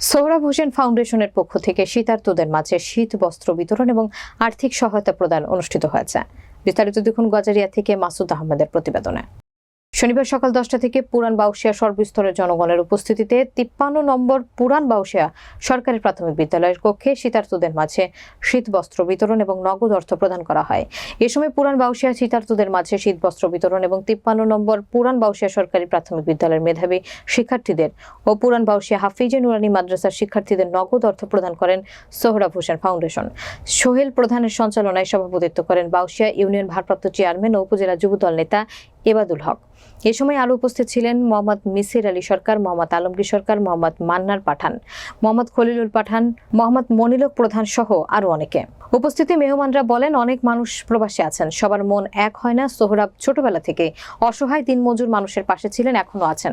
সোহরাব হোসেন ফাউন্ডেশনের পক্ষ থেকে শীতার্থদের মাঝে শীত বস্ত্র বিতরণ এবং আর্থিক সহায়তা প্রদান অনুষ্ঠিত হয়েছে। বিস্তারিত দেখুন গজারিয়া থেকে মাসুদ আহমেদের প্রতিবেদনে। শনিবার সকাল দশটা থেকে পুরান বাউসিয়া সর্বস্তরের জনগণের উপস্থিতিতে তিপ্পান্ন নম্বর পুরান বাউসিয়া সরকারি প্রাথমিক বিদ্যালয়ের কক্ষে শীতার্তদের মাঝে শীত বস্ত্র বিতরণ এবং নগদ অর্থ প্রদান করা হয়। এ সময় পুরান বাউসিয়া শীতার্তদের মাঝে শীত বস্ত্র বিতরণ এবং তিপ্পান্ন নম্বর পুরান বাউসিয়া সরকারি প্রাথমিক বিদ্যালয়ের মেধাবী শিক্ষার্থীদের ও পুরান বাউসিয়া হাফিজে নুরানি মাদ্রাসার শিক্ষার্থীদের নগদ অর্থ প্রদান করেন সোহরাব হোসেন ফাউন্ডেশন। সোহেল প্রধানের সঞ্চালনায় সভাপতিত্ব করেন বাউসিয়া ইউনিয়ন ভারপ্রাপ্ত চেয়ারম্যান ও উপজেলা যুবদল নেতা এবাদুল হক। এ সময় আরও উপস্থিত ছিলেন মোহাম্মদ মিসির আলী সরকার, মোহাম্মদ আলমগীর সরকার, মোহাম্মদ মান্নার পাঠান, মোহাম্মদ খলিলুল পাঠান, মোহাম্মদ মনিলক প্রধান সহ আরও অনেকে। উপস্থিতি মেহমানরা বলেন, অনেক মানুষ প্রবাসী আছেন, সবার মন এক হয় না, সোহরাব ছোটবেলা থেকে অসহায় দিনমজুর মানুষের পাশে ছিলেন, এখনও আছেন।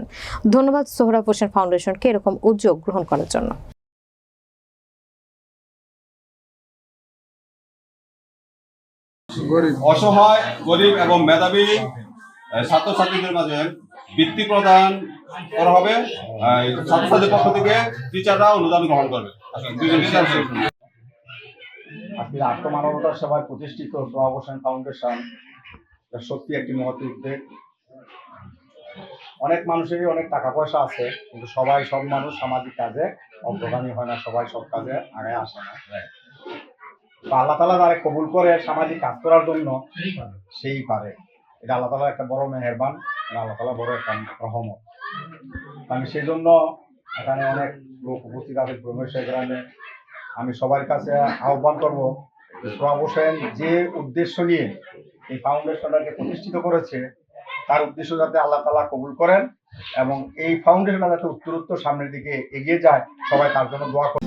ধন্যবাদ সোহরাব হোসেন ফাউন্ডেশনকে এরকম উদ্যোগ গ্রহণ করার জন্য। অসহায়, গরিব এবং মেধাবী ছাত্রছাত্রীদের মাঝে বৃত্তি প্রদান করা হবে। আহ, ছাত্রছাত্রীদের পক্ষ থেকে টিচাররা অনুদান গ্রহণ করবে। আজকে আত্মমানবতার সভায় প্রতিষ্ঠিত সোহাব ফাউন্ডেশন সত্যি একটি মহৎ উদ্যোগ। অনেক মানুষেরই অনেক টাকা পয়সা আছে কিন্তু সবাই সব মানুষ সামাজিক কাজে অগ্রগামী হয় না সবাই সব কাজে আগে আসে না। আল্লাহ তালা যারা কবুল করে সামাজিক কাজ করার জন্য সেই পারে। এটা আল্লাহ একটা বড় মেহেরবান আল্লাহ তালা বড় একটা রহমত। আমি সেই জন্য এখানে অনেক লোক উপস্থিত আছে ব্রহ্মেশ্বর গ্রামে। আমি সবার কাছে আহ্বান করব প্রভাব হোসেন যে উদ্দেশ্য নিয়ে এই ফাউন্ডেশনটাকে প্রতিষ্ঠিত করেছে, তার উদ্দেশ্য যাতে আল্লাহ তালা কবুল করেন এবং এই ফাউন্ডেশনটা যাতে উত্তরোত্তর সামনের দিকে এগিয়ে যায়, সবাই তার জন্য দোয়া করে